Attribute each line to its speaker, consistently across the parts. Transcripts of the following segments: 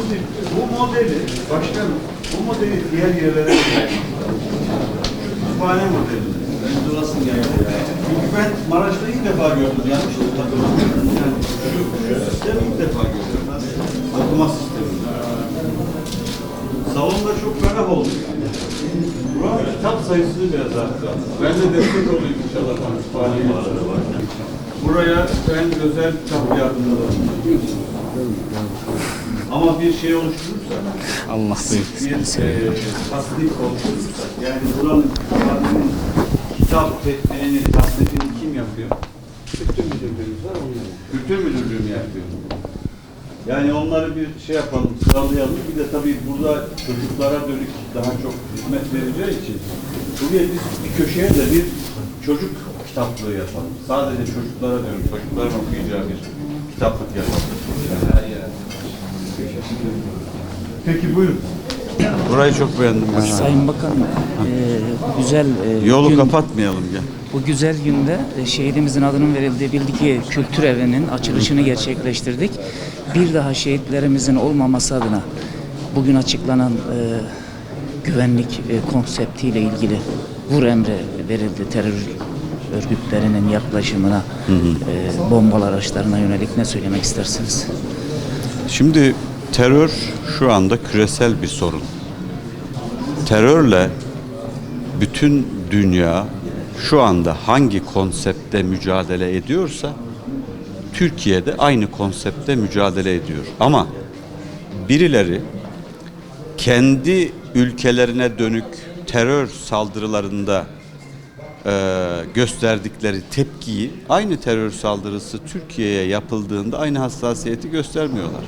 Speaker 1: Şimdi bu modeli, başkanım, bu modeli diğer yerlere. Kütüphane modeli. Ben durasın geldi ya. Çünkü ben Maraş'ta ilk defa gördüm. Yanlış hatırlamıyorum. Yani şu, şu sistemi ilk defa gördüm. Okuma sistemi. Salonda çok ferah oldu. Buranın kitap sayısını biraz arttıralım. Ben de destek olayım inşallah. Kütüphane var. Buraya ben özel kitap yardımları Ama bir şey oluşturursak,
Speaker 2: Allah
Speaker 1: bir e, tasdik oluşturursak, yani buranın kitap tedbirini, tasdikini kim yapıyor? Kültür müdürlüğümüz var, onlar. Kültür müdürlüğü mü yapıyor? Yani onları bir şey yapalım, sıralayalım. Bir de tabii burada çocuklara dönük daha çok hizmet vereceği için buraya biz bir köşeye de bir çocuk kitaplığı yapalım. Sadece çocuklara dönük, çocukların okuyacağı bir kitaplık yapalım. Peki buyurun. Burayı çok beğendim. ben.
Speaker 3: Sayın Bakan, e, güzel e,
Speaker 1: Yolu
Speaker 3: gün-
Speaker 1: kapatmayalım ya.
Speaker 3: bu güzel günde e, şehidimizin adının verildiği Bildik Kültür Evi'nin açılışını gerçekleştirdik. Bir daha şehitlerimizin olmaması adına bugün açıklanan e, güvenlik e, konseptiyle ilgili vur emri verildi terör örgütlerinin yaklaşımına, e, bombalar araçlarına yönelik ne söylemek istersiniz?
Speaker 1: Şimdi terör şu anda küresel bir sorun. Terörle bütün dünya şu anda hangi konsepte mücadele ediyorsa Türkiye'de aynı konsepte mücadele ediyor. Ama birileri kendi ülkelerine dönük terör saldırılarında gösterdikleri tepkiyi aynı terör saldırısı Türkiye'ye yapıldığında aynı hassasiyeti göstermiyorlar.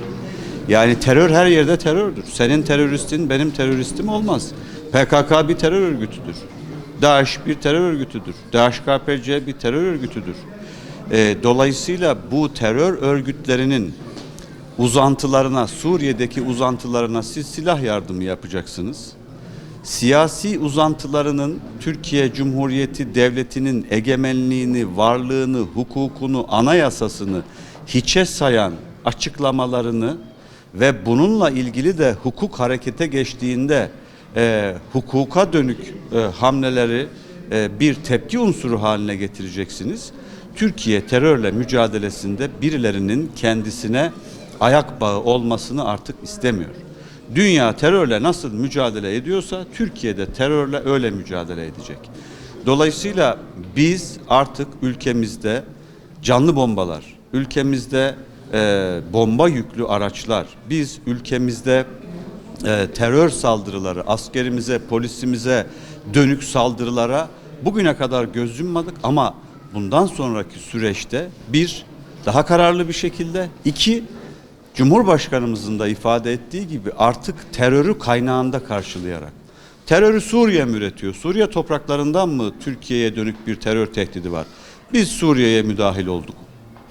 Speaker 1: Yani terör her yerde terördür. Senin teröristin benim teröristim olmaz. PKK bir terör örgütüdür. DAEŞ bir terör örgütüdür. DHKPC bir terör örgütüdür. E, dolayısıyla bu terör örgütlerinin uzantılarına, Suriye'deki uzantılarına siz silah yardımı yapacaksınız siyasi uzantılarının Türkiye Cumhuriyeti Devleti'nin egemenliğini, varlığını, hukukunu, anayasasını hiçe sayan açıklamalarını ve bununla ilgili de hukuk harekete geçtiğinde e, hukuka dönük e, hamleleri e, bir tepki unsuru haline getireceksiniz. Türkiye terörle mücadelesinde birilerinin kendisine ayak bağı olmasını artık istemiyor. Dünya terörle nasıl mücadele ediyorsa Türkiye'de terörle öyle mücadele edecek. Dolayısıyla biz artık ülkemizde canlı bombalar, ülkemizde e, bomba yüklü araçlar, biz ülkemizde e, terör saldırıları, askerimize, polisimize dönük saldırılara bugüne kadar göz yummadık ama bundan sonraki süreçte bir, daha kararlı bir şekilde, iki, Cumhurbaşkanımızın da ifade ettiği gibi artık terörü kaynağında karşılayarak. Terörü Suriye mi üretiyor? Suriye topraklarından mı Türkiye'ye dönük bir terör tehdidi var? Biz Suriye'ye müdahil olduk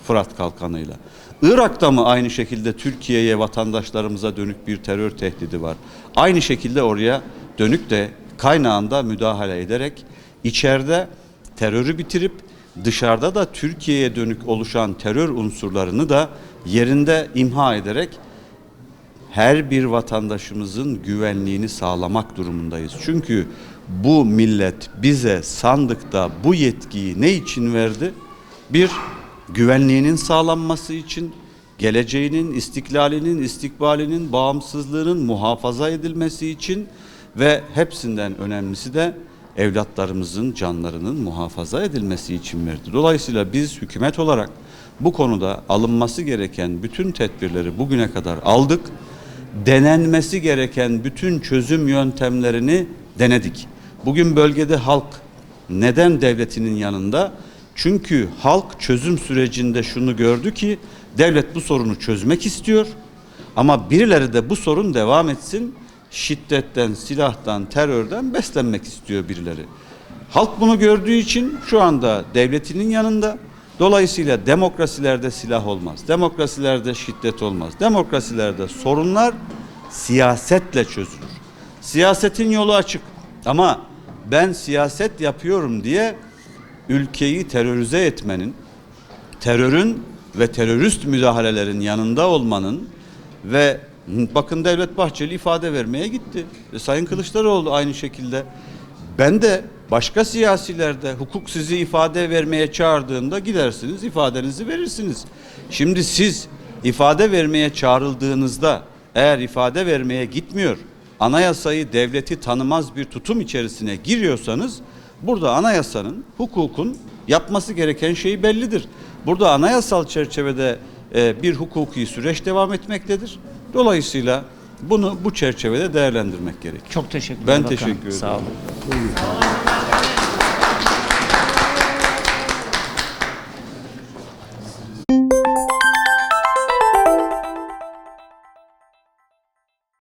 Speaker 1: Fırat Kalkanı'yla. Irak'ta mı aynı şekilde Türkiye'ye vatandaşlarımıza dönük bir terör tehdidi var? Aynı şekilde oraya dönük de kaynağında müdahale ederek içeride terörü bitirip dışarıda da Türkiye'ye dönük oluşan terör unsurlarını da yerinde imha ederek her bir vatandaşımızın güvenliğini sağlamak durumundayız. Çünkü bu millet bize sandıkta bu yetkiyi ne için verdi? Bir, güvenliğinin sağlanması için, geleceğinin, istiklalinin, istikbalinin, bağımsızlığının muhafaza edilmesi için ve hepsinden önemlisi de evlatlarımızın canlarının muhafaza edilmesi için verdi. Dolayısıyla biz hükümet olarak bu konuda alınması gereken bütün tedbirleri bugüne kadar aldık. Denenmesi gereken bütün çözüm yöntemlerini denedik. Bugün bölgede halk neden devletinin yanında? Çünkü halk çözüm sürecinde şunu gördü ki devlet bu sorunu çözmek istiyor. Ama birileri de bu sorun devam etsin. Şiddetten, silahtan, terörden beslenmek istiyor birileri. Halk bunu gördüğü için şu anda devletinin yanında. Dolayısıyla demokrasilerde silah olmaz. Demokrasilerde şiddet olmaz. Demokrasilerde sorunlar siyasetle çözülür. Siyasetin yolu açık. Ama ben siyaset yapıyorum diye ülkeyi terörize etmenin, terörün ve terörist müdahalelerin yanında olmanın ve Bakın Devlet Bahçeli ifade vermeye gitti. E, Sayın Kılıçdaroğlu aynı şekilde. Ben de başka siyasilerde hukuk sizi ifade vermeye çağırdığında gidersiniz, ifadenizi verirsiniz. Şimdi siz ifade vermeye çağrıldığınızda eğer ifade vermeye gitmiyor, anayasayı devleti tanımaz bir tutum içerisine giriyorsanız burada anayasanın, hukukun yapması gereken şey bellidir. Burada anayasal çerçevede e, bir hukuki süreç devam etmektedir. Dolayısıyla bunu bu çerçevede değerlendirmek gerekiyor.
Speaker 3: Çok teşekkürler
Speaker 1: Ben
Speaker 3: bakanım.
Speaker 1: teşekkür ederim.
Speaker 3: Sağ olun.